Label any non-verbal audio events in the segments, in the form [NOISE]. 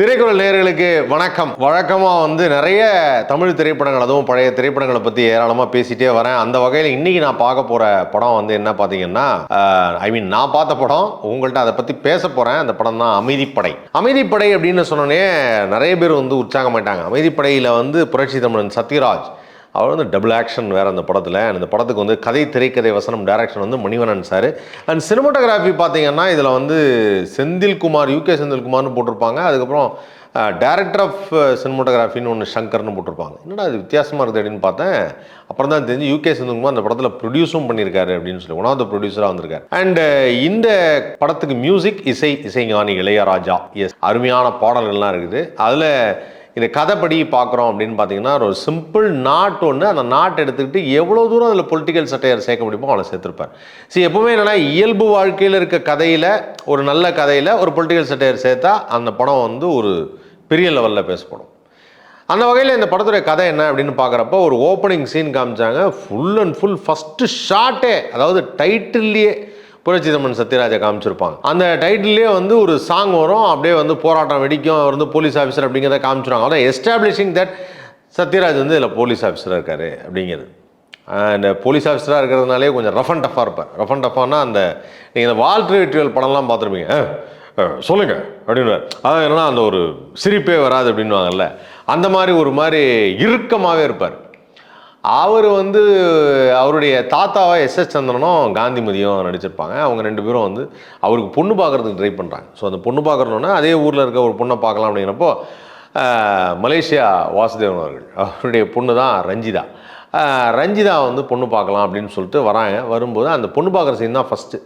திரைக்குறள் நேர்களுக்கு வணக்கம். வழக்கமாக வந்து நிறைய தமிழ் திரைப்படங்கள் அதுவும் பழைய திரைப்படங்களை பற்றி ஏராளமாக பேசிகிட்டே வரேன். அந்த வகையில் இன்றைக்கி நான் பார்க்க போகிற படம் வந்து என்ன பார்த்தீங்கன்னா ஐ மீன் நான் பார்த்த படம் உங்கள்கிட்ட அதை பற்றி பேச போகிறேன் அந்த படம் தான் அமைதிப்படை. அமைதிப்படை அப்படின்னு சொன்னோன்னே நிறைய பேர் வந்து உற்சாகமாயிட்டாங்க. அமைதிப்படையில் வந்து புரட்சி தமிழன் சத்யராஜ் அவர் வந்து டபுள் ஆக்ஷன் வேறு அந்த படத்தில். அந்த படத்துக்கு வந்து கதை திரைக்கதை வசனம் டைரக்ஷன் வந்து மணிவனன் சார் அண்ட் சினிமாட்டோகிராஃபி பார்த்தீங்கன்னா இதில் வந்து செந்தில்குமார் யூகே செந்தில்குமார்னு போட்டிருப்பாங்க. அதுக்கப்புறம் டைரக்டர் ஆஃப் சினிமோட்டோகிராஃபின்னு ஒன்று சங்கர்னு போட்டிருப்பாங்க. என்னடா அது வித்தியாசமாக இருக்குது அப்படின்னு பார்த்தேன். அப்புறம் தான் தெரிஞ்சு யூகே செந்தில்குமார் அந்த படத்தில் ப்ரொடியூஸும் பண்ணியிருக்காரு அப்படின்னு சொல்லி ஒன் ஆஃப் த ப்ரொடியூசராக வந்திருக்காரு. அண்ட் இந்த படத்துக்கு மியூசிக் இசை இசைஞானி இளையராஜா. எஸ் அருமையான பாடல்கள்லாம் இருக்குது. அதில் இந்த கதைப்படி பார்க்குறோம் அப்படின்னு பார்த்தீங்கன்னா ஒரு சிம்பிள் நாட் ஒன்று அந்த நாட் எடுத்துக்கிட்டு எவ்வளோ தூரம் அதில் பொலிட்டிக்கல் சட்டையர் சேர்க்க முடியுமோ அவளை சேர்த்துருப்பார். சரி எப்பவுமே என்னென்னா இயல்பு வாழ்க்கையில் இருக்க கதையில் ஒரு நல்ல கதையில் ஒரு பொலிட்டிக்கல் சட்டையர் சேர்த்தா அந்த படம் வந்து ஒரு பெரிய லெவலில் பேசப்படும். அந்த வகையில் இந்த படத்துடைய கதை என்ன அப்படின்னு பார்க்குறப்ப ஒரு ஓப்பனிங் சீன் காமிச்சாங்க. ஃபுல் அண்ட் ஃபுல் ஃபஸ்ட்டு ஷார்ட்டே அதாவது டைட்டில்லையே புரட்சி தம்மன் சத்யராஜை காமிச்சிருப்பாங்க. அந்த டைட்டிலே வந்து ஒரு சாங் வரும் அப்படியே வந்து போராட்டம் வெடிக்கும் அவர் வந்து போலீஸ் ஆஃபீஸர் அப்படிங்கிறத காமிச்சிருவாங்க. அதான் எஸ்டாப்ளிஷிங் தட் சத்யராஜ் வந்து இதில் போலீஸ் ஆஃபீஸராக இருக்கார் அப்படிங்கிறது. அந்த போலீஸ் ஆஃபீஸராக இருக்கிறதுனாலே கொஞ்சம் ரஃப் அண்ட் டஃபாக இருப்பார். ரஃப் அண்ட் டஃபானா அந்த நீங்கள் இந்த வால்ட்ரி வெற்றியல் படம்லாம் பார்த்துருப்பீங்க. சொல்லுங்க அப்படின்னு அதான் என்னன்னா அந்த ஒரு சிரிப்பே வராது அப்படின்வாங்கல்ல அந்த மாதிரி ஒரு மாதிரி இறுக்கமாகவே இருப்பார். அவர் வந்து அவருடைய தாத்தாவா எஸ் எஸ் சந்திரனும் காந்திமதியும் நடிச்சிருப்பாங்க. அவங்க ரெண்டு பேரும் வந்து அவருக்கு பொண்ணு பார்க்கறதுக்கு ட்ரை பண்ணுறாங்க ஸோ அந்த பொண்ணு பார்க்குறோன்னா அதே ஊரில் இருக்க ஒரு பொண்ணை பார்க்கலாம் அப்படிங்கிறப்போ மலேசியா வாசுதேவன் அவர்கள். அவருடைய பொண்ணு தான் ரஞ்சிதா. ரஞ்சிதா வந்து பொண்ணு பார்க்கலாம் அப்படின்னு சொல்லிட்டு வராங்க. வரும்போது அந்த பொண்ணு பார்க்குற சீன் தான் ஃபஸ்ட்டு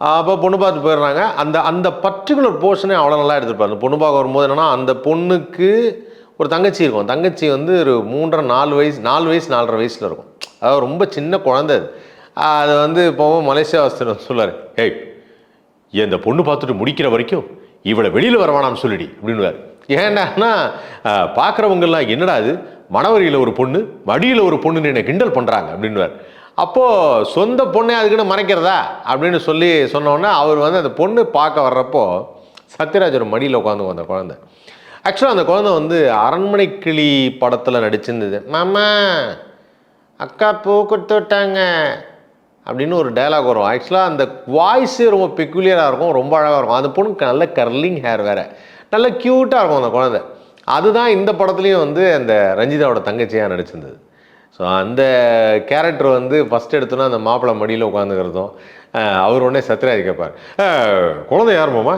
அப்போ பொண்ணு பார்த்து போயிடுறாங்க. அந்த அந்த பர்டிகுலர் போர்ஷனே அவ்வளோ நல்லா எடுத்துருப்பாரு. அந்த பொண்ணு பார்க்க வரும்போது என்னன்னா அந்த பொண்ணுக்கு ஒரு தங்கச்சி இருக்கும். தங்கச்சி வந்து ஒரு மூன்றரை நாலு வயசு நாலு வயசு நாலரை வயசில் இருக்கும். அதாவது ரொம்ப சின்ன குழந்தை அது. அது வந்து போவோம் மலேசியா வாஸ்தர் சொல்லுவார் ஹேய் இந்த பொண்ணு பார்த்துட்டு முடிக்கிற வரைக்கும் இவளை வெளியில் வர சொல்லிடி அப்படின்னுவார். ஏன்டான்னா பார்க்குறவங்கெல்லாம் என்னடா அது மணவரியில் ஒரு பொண்ணு மடியில் ஒரு பொண்ணுன்னு என்னை கிண்டல் பண்ணுறாங்க அப்படின்னுவார். அப்போது சொந்த பொண்ணே அதுக்குன்னு மறைக்கிறதா? அப்படின்னு சொல்லி சொன்னோன்னே அவர் வந்து அந்த பொண்ணு பார்க்க வர்றப்போ சத்யராஜோட மடியில் உட்காந்து அந்த குழந்தை. ஆக்சுவலாக அந்த குழந்தை வந்து அரண்மனை கிளி படத்தில் நடிச்சிருந்தது. மாமா அக்கா பூ கொடுத்து விட்டாங்க அப்படின்னு ஒரு டைலாக் வரும். ஆக்சுவலாக அந்த வாய்ஸே ரொம்ப பெக்குலியராக இருக்கும் ரொம்ப அழகாக இருக்கும். அந்த பொண்ணுக்கு நல்ல கர்லிங் ஹேர் வேறு. நல்ல க்யூட்டாக இருக்கும் அந்த குழந்தை. அதுதான் இந்த படத்துலேயும் வந்து அந்த ரஞ்சிதாவோட தங்கச்சியாக நடிச்சிருந்தது. ஸோ அந்த கேரக்டர் வந்து ஃபஸ்ட் எடுத்தோன்னா அந்த மாப்பிள்ளை மடியில் உட்காந்துக்கிறதும் அவர் உடனே சத்யராஜ் கேட்பார் குழந்தை யார் மாமா?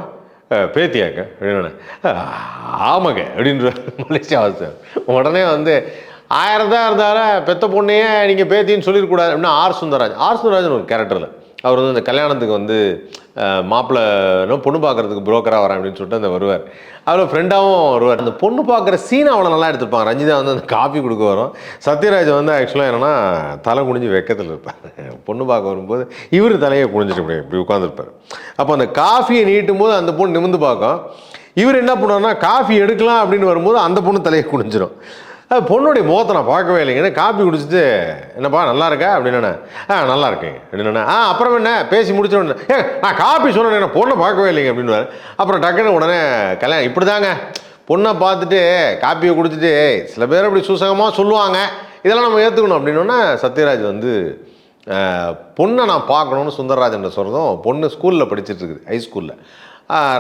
பேத்தியாங்க அப்படின்னு ஆமாங்க அப்படின்ற மலேசியா வாசர் உடனே வந்து ஆயிரம் தான் இருந்தாலும் பெத்த பொண்ணையே நீங்கள் பேத்தின்னு சொல்லிடக்கூடாது அப்படின்னா ஆர் சுந்தரராஜ். ஆர் சுந்தரராஜன் ஒரு கேரக்டரில் அவர் வந்து இந்த கல்யாணத்துக்கு வந்து மாப்பிள்ளை பொண்ணு பார்க்கறதுக்கு புரோக்கராக வரேன் அப்படின்னு சொல்லிட்டு அந்த வருவார். அவர் ஃப்ரெண்டாகவும் வருவார். அந்த பொண்ணு பார்க்குற சீன் அவ்வளோ நல்லா எடுத்துருப்பாங்க ரஞ்சிதா வந்து அந்த காஃபி கொடுக்க வரும். சத்யராஜ் வந்து ஆக்சுவலாக என்னென்னா தலை குனிஞ்சு வெக்கத்தில் இருப்பார். பொண்ணு பார்க்க வரும்போது இவர் தலையை குனிஞ்சிட்டு இப்படி இப்படி உட்காந்துருப்பார் அப்போ அந்த காஃபியை நீட்டும் போது அந்த பொண்ணு நிமிந்து பார்க்கும். இவர் என்ன பண்ணுவார்னா காஃபி எடுக்கலாம் அப்படின்னு வரும்போது அந்த பொண்ணு தலையை குனிஞ்சிடும் அது பொண்ணுடைய முகத்தை நான் பார்க்கவே இல்லைங்க. காப்பி குடிச்சிட்டு என்னப்பா நல்லா இருக்கா? அப்படின்னு ஆ நல்லா இருக்கேங்க அப்படின்னு ஆ அப்புறம் என்ன? பேசி முடிச்ச உடனே ஏ நான் காப்பி சொன்னேன் நான் பொண்ணை பார்க்கவே இல்லைங்க அப்படின்னு அப்புறம் டக்குன்னு உடனே கல்யாணம் இப்படி தாங்க பொண்ணை பார்த்துட்டு காப்பியை குடிச்சிட்டு சில பேர் அப்படி சூசகமாக சொல்லுவாங்க. இதெல்லாம் நம்ம ஏற்றுக்கணும் அப்படின்னோடனே சத்யராஜ் வந்து பொண்ணை நான் பார்க்கணுன்னு சுந்தரராஜன் சொல்கிறதும் பொண்ணு ஸ்கூலில் படிச்சுட்டு இருக்குது ஹை ஸ்கூலில்.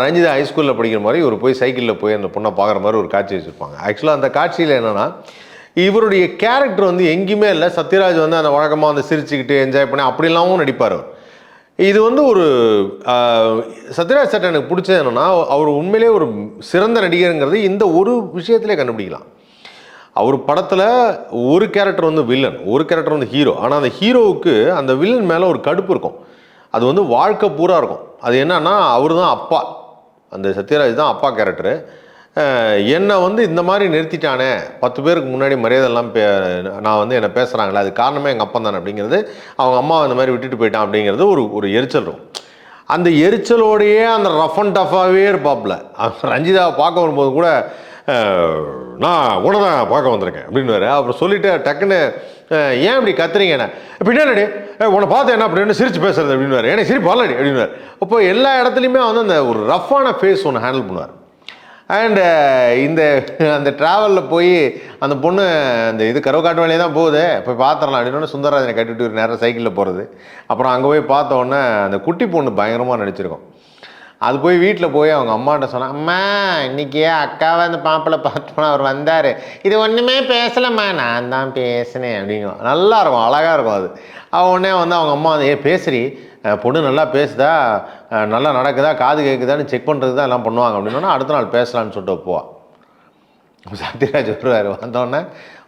ரஞ்சிதா ஹைஸ்கூலில் படிக்கிற மாதிரி இவர் போய் சைக்கிளில் போய் அந்த பொண்ணை பார்க்குற மாதிரி ஒரு காட்சி வச்சுருப்பாங்க. ஆக்சுவலாக அந்த காட்சியில் என்னென்னா இவருடைய கேரக்டர் வந்து எங்கேயுமே இல்லை. சத்யராஜ் வந்து அந்த வழக்கமாக வந்து சிரிச்சுக்கிட்டு என்ஜாய் பண்ணி அப்படிலாமும் நடிப்பார் இது வந்து ஒரு சத்யராஜ் சட்டை எனக்கு பிடிச்சது என்னென்னா அவர் உண்மையிலே ஒரு சிறந்த நடிகருங்கிறது இந்த ஒரு விஷயத்திலே கண்டுபிடிக்கலாம். அவர் படத்தில் ஒரு கேரக்டர் வந்து வில்லன் ஒரு கேரக்டர் வந்து ஹீரோ ஆனால் அந்த ஹீரோவுக்கு அந்த வில்லன் மேலே ஒரு கடுப்பு இருக்கும். அது வந்து வாழ்க்கை பூரா இருக்கும். அது என்னன்னா அவர் தான் அப்பா. அந்த சத்யராஜ் தான் அப்பா கேரக்டரு என்னை வந்து இந்த மாதிரி நிறுத்திட்டானே பத்து பேருக்கு முன்னாடி மரியாதைலாம் பே நான் வந்து என்னை பேசுகிறாங்களே அது காரணமே எங்கள் அப்பா தானே அப்படிங்கிறது அவங்க அம்மா இந்த மாதிரி விட்டுட்டு போயிட்டான் அப்படிங்கிறது ஒரு ஒரு எரிச்சல் இருக்கும். அந்த எரிச்சலோடையே அந்த ரஃப் அண்ட் டஃபாகவே இருப்பாப்பில் ரஞ்சிதாவை பார்க்க வரும்போது கூட நான் உன தான் பார்க்க வந்திருக்கேன் அப்படின்னு அப்புறம் சொல்லிவிட்டு டக்குன்னு ஏன் இப்படி கத்துறீங்க பின்னாடி "ஏய், உன்னை பார்த்து என்ன அப்படின்னு சிரிச்சு பேசுறது அப்படின்னு எனக்கு சிரிப்பு வரலடி அப்படின்னு அப்போ எல்லா இடத்துலையுமே வந்து அந்த ஒரு ரஃப்பான ஃபேஸ் ஒன்று ஹேண்டில் பண்ணுவார். அண்டு இந்த அந்த ட்ராவலில் போய் அந்த பொண்ணு அந்த இது கருவக்காட்டு வழியே தான் போகுது. போய் பார்த்துடலாம் அப்படின்னு சுந்தரராஜனை கட்டிட்டு ஒரு நேரம் சைக்கிளில் போகிறது அப்புறம் அங்கே போய் பார்த்தோன்னே அந்த குட்டி பொண்ணு பயங்கரமாக நடிச்சிருக்கோம். அது போய் வீட்டில் போய் அவங்க அம்மாட்ட சொன்னான் அம்மா இன்னைக்கு அக்காவை அந்த பாப்பில் பார்த்தோன்னா அவர் வந்தார். இது ஒன்றுமே பேசலம்மா நான் தான் பேசினேன் அப்படிங்கும் நல்லா இருக்கும் அழகாக இருக்கும் அது. அவன் உடனே வந்து அவங்க அம்மா வந்து ஏ பேசுறி பொண்ணு நல்லா பேசுதா? நல்லா நடக்குதா? காது கேட்குதான்னு செக் பண்ணுறது தான் எல்லாம் பண்ணுவாங்க அப்படின்னா அடுத்த நாள் பேசலான்னு சொல்லிட்டு போவா. சத்யராஜ் வருவார். வந்தோடனே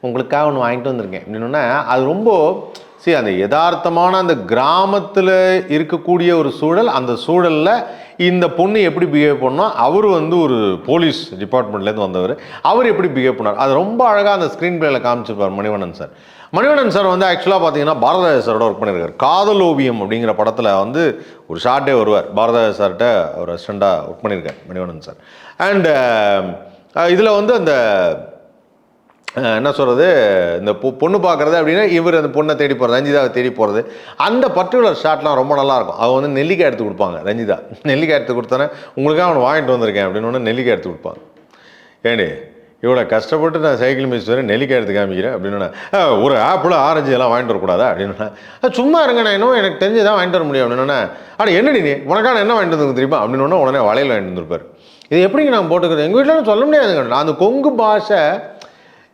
உங்களுக்காக ஒன்று வாங்கிட்டு வந்திருக்கேன் அப்படின்னா அது ரொம்ப சரி அந்த யதார்த்தமான அந்த கிராமத்தில் இருக்கக்கூடிய ஒரு சூழல் அந்த சூழலில் இந்த பொண்ணு எப்படி பிஹேவ் பண்ணோம் அவர் வந்து ஒரு போலீஸ் டிபார்ட்மெண்ட்லேருந்து வந்தவர். அவர் எப்படி பிஹேவ் பண்ணார்? அது ரொம்ப அழகாக அந்த ஸ்க்ரீன் பிளேயில் காமிச்சிருப்பார் மணிவண்ணன் சார் மணிவண்ணன் சார் வந்து ஆக்சுவலாக பார்த்தீங்கன்னா பாரதராஜ சாரோட ஒர்க் பண்ணியிருக்காரு காதல் ஓவியம் அப்படிங்கிற படத்தில் வந்து ஒரு ஷார்ட்டே வருவார். பாரதராஜ சார்கிட்ட ஒரு அசிஸ்டண்ட்டாக ஒர்க் பண்ணியிருக்கார் மணிவண்ணன் சார் அண்டு இதில் வந்து அந்த என்ன சொல்கிறது இந்த பொ பொண்ணு பார்க்குறது அப்படின்னா இவர் அந்த பொண்ணை தேடி போகிறது ரஞ்சிதாவை தேடி போகிறது அந்த பர்டிகுலர் ஷாட்லாம் ரொம்ப நல்லாயிருக்கும் அவன் வந்து நெல்லிக்காய் எடுத்து கொடுப்பாங்க ரஞ்சிதா. நெல்லிக்காய் எடுத்து கொடுத்தானே உங்களுக்காக அவனை வாங்கிட்டு வந்திருக்கேன் அப்படின்னு ஒன்று நெல்லிக்காய் எடுத்து கொடுப்பாங்க. ஏண்டி இவ்வளோ கஷ்டப்பட்டு நான் சைக்கிள் மிஸ் வரேன் நெல்லிக்காய் எடுத்து காமிக்கிறேன் அப்படின்னு ஒரு ஆப்பிள் ஆரஞ்சு எல்லாம் வாங்கிட்டு வரக்கூடாதா? அப்படின்னு சும்மா இருங்க நான் இன்னும் எனக்கு தெரிஞ்சு தான் வாங்கிட்டு வர முடியும் அப்படின்னு ஆனால் என்னடி நீ? உனக்கான என்ன வாங்கிட்டு வந்து தெரியுமா? அப்படின்னு உடனே வளையல் வாங்கிட்டு வந்திருப்பார். இது எப்படிங்க நான் போட்டுக்கிறேன் எங்கள் வீட்டில் சொல்ல முடியாதுங்க. நான் அந்த கொங்கு பாஷை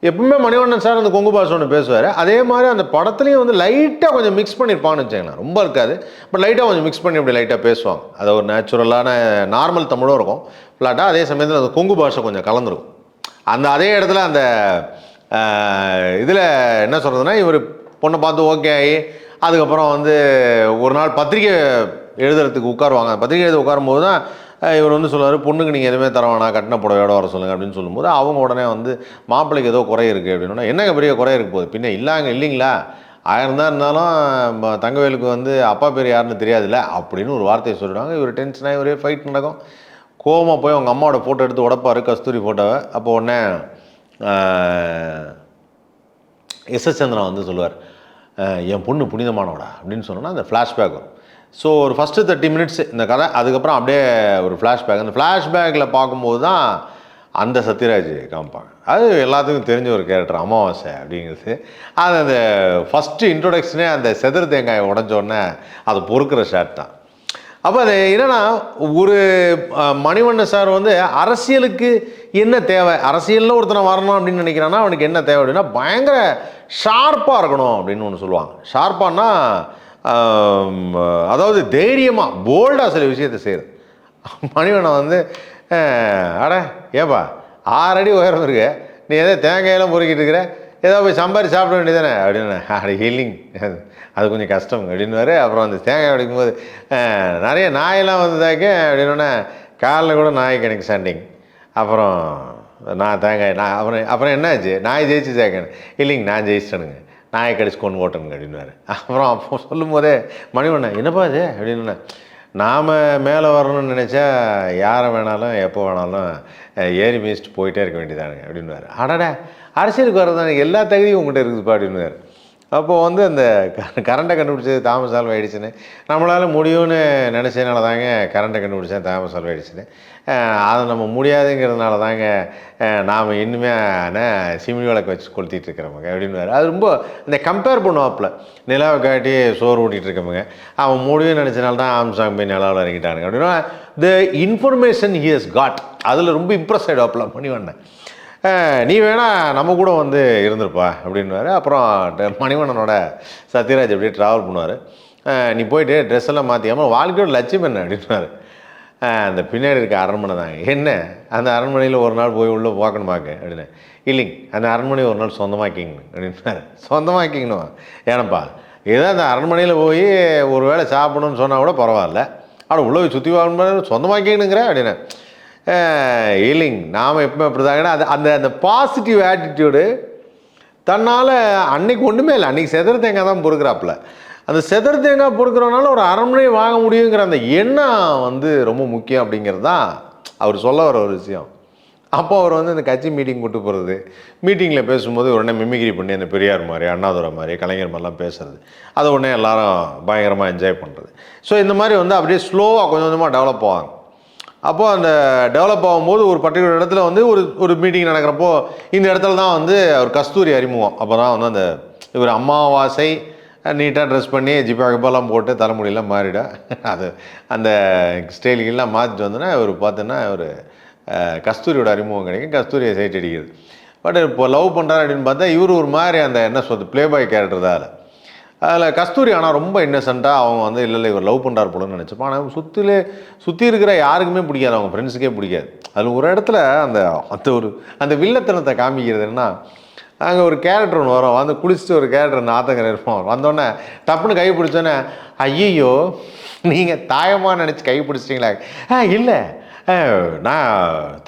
எப்பவுமே மணிவண்ணன் சார் அந்த கொங்கு பாஷை ஒன்று பேசுவார். அதே மாதிரி அந்த படத்துலையும் வந்து லைட்டாக கொஞ்சம் மிக்ஸ் பண்ணியிருப்பான்னு வச்சுங்களேன் ரொம்ப இருக்காது. பட் லைட்டாக கொஞ்சம் மிக்ஸ் பண்ணி இப்படி லைட்டாக பேசுவாங்க. அது ஒரு நேச்சுரலான நார்மல் தமிழும் இருக்கும். ஃப்ளாட்டாக அதே சமயத்தில் அந்த கொங்கு பாஷை கொஞ்சம் கலந்துருக்கும். அந்த அதே இடத்துல அந்த இதில் என்ன சொல்கிறதுனா இவர் பொண்ணை பார்த்து ஓகே ஆகி அதுக்கப்புறம் வந்து ஒரு நாள் பத்திரிக்கை எழுதுறதுக்கு உட்காருவாங்க. பத்திரிக்கை எழுத உட்காரும்போது தான் இவர் வந்து சொல்லுவார் பொண்ணுக்கு நீங்கள் எதுவுமே தர வேணாம் கட்டின புடவையோட வர சொல்லுங்கள் அப்படின்னு சொல்லும்போது அவங்க உடனே வந்து மாப்பிள்ளைக்கு ஏதோ குறை இருக்குது அப்படின்னா என்னங்க பெரிய குறை இருக்கு போகுது? பின்ன இல்லாங்க இல்லைங்களா? ஆயிரம் தான் இருந்தாலும் தங்கவேலுக்கு வந்து அப்பா பேர் யாருன்னு தெரியாதுல்ல? அப்படின்னு ஒரு வார்த்தையை சொல்லிடுவாங்க. இவர் டென்ஷனாக ஒரே ஃபைட் நடக்கும். கோவமாக போய் அவங்க அம்மாவோட ஃபோட்டோ எடுத்து உடப்பாரு கஸ்தூரி ஃபோட்டோவை அப்போ உடனே எஸ் எஸ் சந்திரன் வந்து சொல்லுவார் என் பொண்ணு புனிதமானவடா அப்படின்னு சொன்னோன்னா அந்த ஃப்ளாஷ்பேக் வரும். ஸோ ஒரு ஃபஸ்ட்டு தேர்ட்டி மினிட்ஸ் இந்த கதை அதுக்கப்புறம் அப்படியே ஒரு ஃப்ளாஷ்பேக் அந்த ஃப்ளாஷ்பேக்கில் பார்க்கும்போது தான் அந்த சத்யராஜ் காமிப்பாங்க. அது எல்லாத்துக்கும் தெரிஞ்ச ஒரு கேரக்டர் அமாவாசை அப்படிங்கிறது. அது அந்த ஃபஸ்ட்டு இன்ட்ரொடக்ஷனே அந்த செதர் தேங்காயை உடஞ்சோடனே அதை பொறுக்கிற ஷாட் தான். அப்போ அது என்னென்னா ஒரு மணிவண்ணன் சார் வந்து அரசியலுக்கு என்ன தேவை? அரசியலில் ஒருத்தனை வரணும் அப்படின்னு நினைக்கிறான்னா அவனுக்கு என்ன தேவை அப்படின்னா பயங்கர ஷார்ப்பாக இருக்கணும் அப்படின்னு ஒன்று சொல்லுவாங்க. ஷார்ப்பானா அதாவது தைரியமாக போல்டாக சில விஷயத்தை செய்கிறது மணிவனை வந்து அட ஏப்பா ஆறு அடி உயரம் இருக்கு. நீ ஏதோ தேங்காயெல்லாம் பொறுக்கிட்டு இருக்கிற? ஏதோ போய் சம்பாரி சாப்பிட வேண்டியதானே அப்படின்னு அட ஹீலிங் அது கொஞ்சம் கஷ்டம் அப்படின்னு அப்புறம் அந்த தேங்காய் உடைக்கும்போது அஹ், நிறைய நாயெல்லாம் வந்ததாக்க அப்படின்னோடனே காலில் கூட நாய் கிடைக்கு சண்டிங் அப்புறம் நான் தேங்காய் நான் அப்புறம் அப்புறம் என்னாச்சு? நாய் ஜெயிச்சு சேர்க்கணும் இல்லைங்க நான் ஜெயிச்சிட்டேனுங்க. நாயை கடிச்சு கொண்டு ஓட்டணுங்க அப்படின்னாரு அப்புறம் அப்போ சொல்லும் போதே மணிவண்ணன் என்னப்பா இது? அப்படின்னு நாம் மேலே வரணும்னு நினச்சா யாரை வேணாலும் எப்போ வேணாலும் ஏறி மிதிச்சுட்டு போயிட்டே இருக்க வேண்டியதானுங்க அப்படின்னுவார். அடடா அரசியலுக்கு வர்றதான எல்லா தகுதியும் உங்கள்கிட்ட இருக்குதுப்பா அப்படின்னுவார். அப்போது வந்து அந்த க- கரண்ட்டை கண்டுபிடிச்சது தாமஸ் ஆல்வா ஆயிடுச்சுன்னு. நம்மளால் முடியும்னு நினச்சதுனால தாங்க கரண்ட்டை கண்டுபிடிச்சேன் தாமஸ் ஆல்வா ஆயிடுச்சுன்னு. அதை நம்ம முடியாதுங்கிறதுனால தாங்க நாம் இன்னுமே சிமினி விளக்கு வச்சு கொளுத்திட்டு இருக்கிறவங்க அப்படின்னு அது ரொம்ப இந்த கம்பேர் பண்ணுவாப்புல நிலாவை காட்டி சோறு ஓட்டிகிட்டு இருக்கவங்க அவன் முடியும்னு நினச்சனால தான் ஆம்சாங் போய் நிலாவில் இறங்கிட்டானுங்க அப்படின்னா the information he has got அதில் ரொம்ப இம்ப்ரெஸ் ஆகிடுவாப்பில் மணிவண்ணன். நீ வேணால் நம்ம கூட வந்து இருந்திருப்பா அப்படின்வாரு அப்புறம் மணிவண்ணனோட சத்யராஜ் அப்படியே ட்ராவல் பண்ணுவார். நீ போயிட்டு ட்ரெஸ் எல்லாம் மாற்றியாமல் வாழ்க்கையோட லட்சியம் என்ன அப்படின்னாரு அந்த பின்னாடி இருக்க அரண்மனை தாங்க என்ன? அந்த அரண்மனையில் ஒரு நாள் போய் உள்ளே பார்க்கணுமாக்க அப்படின்னு. இல்லைங்க அந்த அரண்மனையை ஒரு நாள் சொந்தமாக்கிங்க அப்படின்னாரு சொந்தமாக்கிங்கணும் ஏனப்பா ஏதோ அந்த அரண்மனையில் போய் ஒரு வேளை சாப்பிடணும்னு சொன்னால் கூட பரவாயில்ல. ஆனால் உள்ளே போய் சுற்றி வாங்கணும் சொந்தமாக்கிங்கணுங்கிற அப்படின்னு இல்லைங்க. நாம் எப்பவுமே அப்படி தாங்கன்னா அது அந்த அந்த பாசிட்டிவ் ஆட்டிடியூடு தன்னால் அன்னைக்கு ஒன்றுமே இல்லை. அன்றைக்கி செதற தேங்காய் தான் பொறுக்கிறாப்புல. அந்த செதற தேங்காய் பொறுக்கிறனால ஒரு அரண்மனை வாங்க முடியுங்கிற அந்த எண்ணம் வந்து ரொம்ப முக்கியம் அப்படிங்கிறது தான் அவர் சொல்ல வர ஒரு விஷயம். அப்போ அவர் வந்து இந்த கட்சி மீட்டிங் கூட்டு போகிறது மீட்டிங்கில் பேசும்போது உடனே மிமிக்ரி பண்ணி அந்த பெரியார் மாதிரி அண்ணாதுரை மாதிரி கலைஞர் மாதிரிலாம் பேசுறது. அதை உடனே எல்லாரும் பயங்கரமாக என்ஜாய் பண்ணுறது ஸோ இந்த மாதிரி வந்து அப்படியே ஸ்லோவாக கொஞ்சம் கொஞ்சமாக டெவலப் ஆவாங்க. அப்போது அந்த டெவலப் ஆகும்போது ஒரு பர்டிகுலர் இடத்துல வந்து ஒரு ஒரு மீட்டிங் நடக்கிறப்போ இந்த இடத்துல தான் வந்து ஒரு கஸ்தூரி அறிமுகம். அப்போ தான் வந்து அந்த இவர் அமாவாசை நீட்டாக ட்ரெஸ் பண்ணி ஜிப்பா போட்டு தலைமுடியெல்லாம் மாறிடா. அது அந்த ஸ்டைலுக்கெல்லாம் மாற்றிட்டு வந்தோன்னா இவர் பார்த்தோன்னா ஒரு கஸ்தூரியோட அறிமுகம் கிடைக்கும். கஸ்தூரியை சைட் அடிக்கிறது. பட் இப்போ லவ் பண்ணுறாரு அப்படின்னு பார்த்தா இவர் ஒரு மாதிரி அந்த என்ன சொல்றது ப்ளே பாய் கேரக்டர் தான் அதில் கஸ்தூரி ஆனால் ரொம்ப இன்னசென்ட்டாக அவங்க வந்து இல்லை இல்லை இவர் லவ் பண்ணுறாரு போலன்னு நினச்சப்போ ஆனால் சுற்றிலே சுற்றி இருக்கிற யாருக்குமே பிடிக்காது. அவங்க ஃப்ரெண்ட்ஸுக்கே பிடிக்காது. அதில் ஒரு இடத்துல அந்த அந்த ஒரு அந்த வில்லத்தனத்தை காமிக்கிறது என்ன அங்கே ஒரு கேரக்டர் ஒன்று வரும். வந்து குளிச்சுட்டு ஒரு கேரக்டர் அந்த இருப்போம் வந்தோடனே டப்புன்னு கை பிடிச்சோன்னே ஐயையோ நீங்கள் தாயமாக நினச்சி கை பிடிச்சிட்டிங்களா. ஆ இல்லை. நான்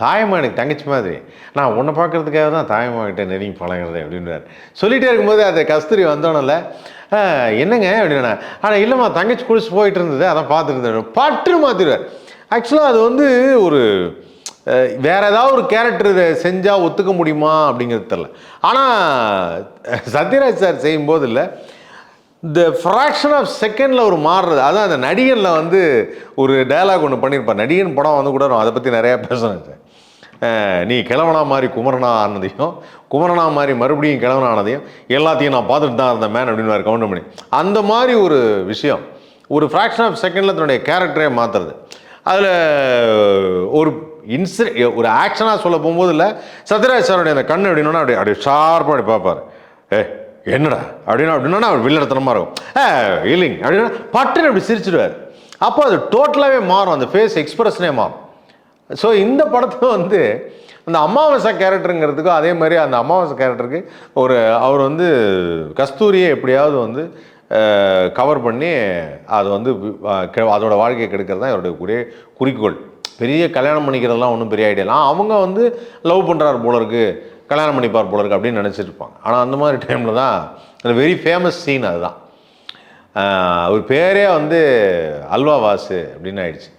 தாயம்மா எனக்கு தங்கச்சி மாதிரி. நான் உன்னை பார்க்குறதுக்காக தான் தாயம்மா கிட்டே நெருங்கி பழகிறது அப்படின்றார். சொல்லிகிட்டே இருக்கும்போது அது கஸ்தூரி வந்தோன்னல என்னங்க அப்படின்னா ஆனால் இல்லைம்மா தங்கச்சி குளிச்சு போயிட்டு இருந்தது அதான் பார்த்துருந்தேன் பட்டுன்னு மாற்றிடுவார் ஆக்சுவலாக அது வந்து ஒரு வேற ஏதாவது ஒரு கேரக்டர் இதை செஞ்சால் ஒத்துக்க முடியுமா அப்படிங்கிறது தெரில ஆனால் சத்யராஜ் சார் செய்யும்போது இல்லை இந்த ஃப்ராக்ஷன் ஆஃப் செகண்டில் ஒரு மாறுறது. அதான் அந்த நடிகனில் வந்து ஒரு டயலாக் ஒன்று பண்ணியிருப்பார். நடிகன் படம் வந்து கூட நான் அதை பற்றி நிறையா பேசணும் சார் நீ கிழவனா மாதிரி குமரனா ஆனதையும் குமரனா மாதிரி மறுபடியும் கிழவனா ஆனதையும் எல்லாத்தையும் நான் பார்த்துட்டு தான் இருந்தேன் மேன் அப்படின்னு கவுண்ட் பண்ணி அந்த மாதிரி ஒரு விஷயம் ஒரு ஃப்ராக்ஷன் ஆஃப் செகண்டில் தன்னுடைய கேரக்டரே மாற்றுறது அதில் ஒரு இன்சிட ஒரு ஆக்ஷனாக சொல்ல போகும்போது இல்லை சத்யராஜ் சாருடைய அந்த கண் அப்படின்னா அப்படி அப்படியே ஷார்ப்பாக அப்படி பார்ப்பார். ஏ என்னடா? அப்படின்னா அப்படின்னா அவர் வில்லடத்தனமாக இருக்கும். ஏ இல்லைங்க. அப்படின்னா பட்டுன்னு அப்படி சிரிச்சிடுவார். அப்போ அது டோட்டலாகவே மாறும் அந்த ஃபேஸ் எக்ஸ்பிரஷனே மாறும். ஸோ இந்த படத்தில் வந்து அந்த அமாவாசை கேரக்டருங்கிறதுக்கும் அதே மாதிரி அந்த அமாவாசை கேரக்டருக்கு ஒரு அவர் வந்து கஸ்தூரியை எப்படியாவது வந்து கவர் பண்ணி அது வந்து கெ- அதோட வாழ்க்கையை கெடுக்கிறது தான் இவருடைய கூடிய குறிக்கோள். பெரிய கல்யாணம் பண்ணிக்கிறதெல்லாம் ஒன்றும் பெரிய ஐடியாலாம் அவங்க வந்து லவ் பண்ணுறாரு போல இருக்கு கல்யாணம் பண்ணிப்பார் போல இருக்கு அப்படின்னு நினச்சிட்டு இருப்பாங்க. ஆனால் அந்த மாதிரி டைமில் தான் அந்த வெரி ஃபேமஸ் சீன் அதுதான். அவர் பேரே வந்து அல்வா வாசு அப்படின்னு ஆயிடுச்சு.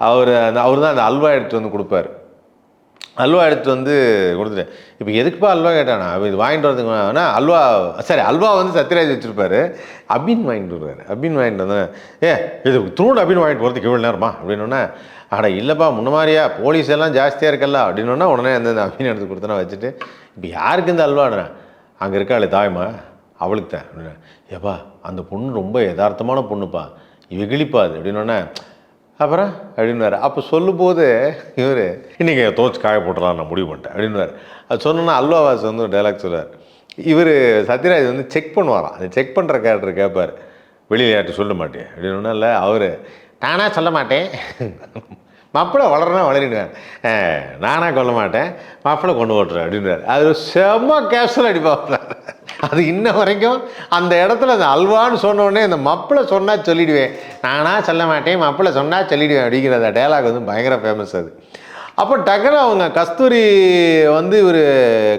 அவர் அந்த அவர் தான் அந்த அல்வா எடுத்து வந்து கொடுப்பாரு. அல்வா எடுத்து வந்து கொடுத்துட்டேன் இப்போ எதுக்குப்பா அல்வா கேட்டானா? அவன் இது வாங்கிட்டு வரதுக்கு வேணா அல்வா சரி அல்வா வந்து சத்யராஜ் வச்சுருப்பாரு. அபின் வாங்கிட்டு வருவார். அபின் வாங்கிட்டு வந்தேன் ஏ இது தூண்டு அபின் வாங்கிட்டு போகிறதுக்கு எவ்வளோ நேரமா? அப்படின்னோடனே அட இல்லைப்பா முன்ன மாதிரியா? போலீஸ் எல்லாம் ஜாஸ்தியாக இருக்கல்ல? அப்படின்னோடனே உடனே அந்த அந்த அபின் எடுத்து கொடுத்தனா வச்சுட்டு இப்போ யாருக்கு இந்த அல்வாடுறேன் அங்கே இருக்காளே தாய்மா? அவளுக்கு தான். அப்படின்னா ஏப்பா அந்த பொண்ணு ரொம்ப யதார்த்தமான பொண்ணுப்பா. வெகிழிப்பா அது. அப்படின்னோடனே அப்புறம் அப்படின்னுவார். அப்போ சொல்லும்போது இவர் இன்றைக்கி தோச்சு காய போட்டுலாம் நான் முடிவு பண்ணிட்டேன் அப்படின்னுவார். அது சொன்னோன்னா அல்வாவாஸ் வந்து ஒரு டைலாக் சொல்லுவார். இவர் சத்யராஜ் வந்து செக் பண்ணுவாராம். அந்த செக் பண்ணுற கேரக்டர் கேட்பார் வெளியில் யார்கிட்ட சொல்ல மாட்டேன் அப்படின்னு இல்லை அவர் நானாக சொல்ல மாட்டேன். மப்பிளை வளரனா வளரிடுவேன் நானாக கொல்ல மாட்டேன். மப்பிளை கொண்டு ஓட்டுறேன் அப்படின்றார் அது செம்ம கேப்சல் அடிப்பாங்க அது இன்ன வரைக்கும் அந்த இடத்துல அந்த அல்வான்னு சொன்னோடனே இந்த மப்பிளை சொன்னால் சொல்லிடுவேன். நானாக சொல்ல மாட்டேன் மப்பிளை சொன்னால் சொல்லிடுவேன் அப்படிங்கிற அந்த டைலாக் வந்து பயங்கர ஃபேமஸ் அது. அப்போ டக்குனு அவங்க கஸ்தூரி வந்து இவர்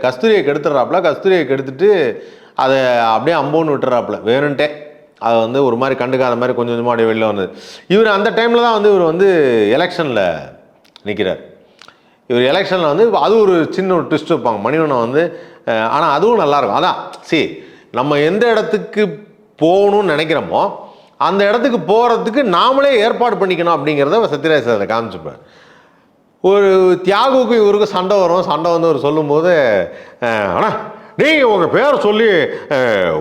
கஸ்தூரியை கெடுத்துட்றாப்புல கஸ்தூரியை கெடுத்துட்டு அதை அப்படியே அம்போன்னு விட்டுறாப்புல வேணுன்ட்டே அதை வந்து ஒரு மாதிரி கண்டுக்காத மாதிரி கொஞ்சம் கொஞ்சமாக அப்படியே வெளில வந்தது. இவர் அந்த டைமில் தான் வந்து இவர் வந்து எலெக்ஷனில் நிற்கிறார் இவர் எலெக்ஷனில் வந்து அது ஒரு சின்ன ஒரு ட்விஸ்ட் வைப்பாங்க. மணிவண்ணன் வந்து ஆனால் அதுவும் நல்லாயிருக்கும். அதான் see நம்ம எந்த இடத்துக்கு போகணும்னு நினைக்கிறோமோ அந்த இடத்துக்கு போகிறதுக்கு நாமளே ஏற்பாடு பண்ணிக்கணும் அப்படிங்கிறத சத்யராஜ் சார் காமிச்சுப்பேன் ஒரு தியாகுக்கும் இவருக்கும் சண்டை வரும். சண்டை வந்து அவர் சொல்லும்போது அண்ணா நீங்கள் உங்கள் பேரை சொல்லி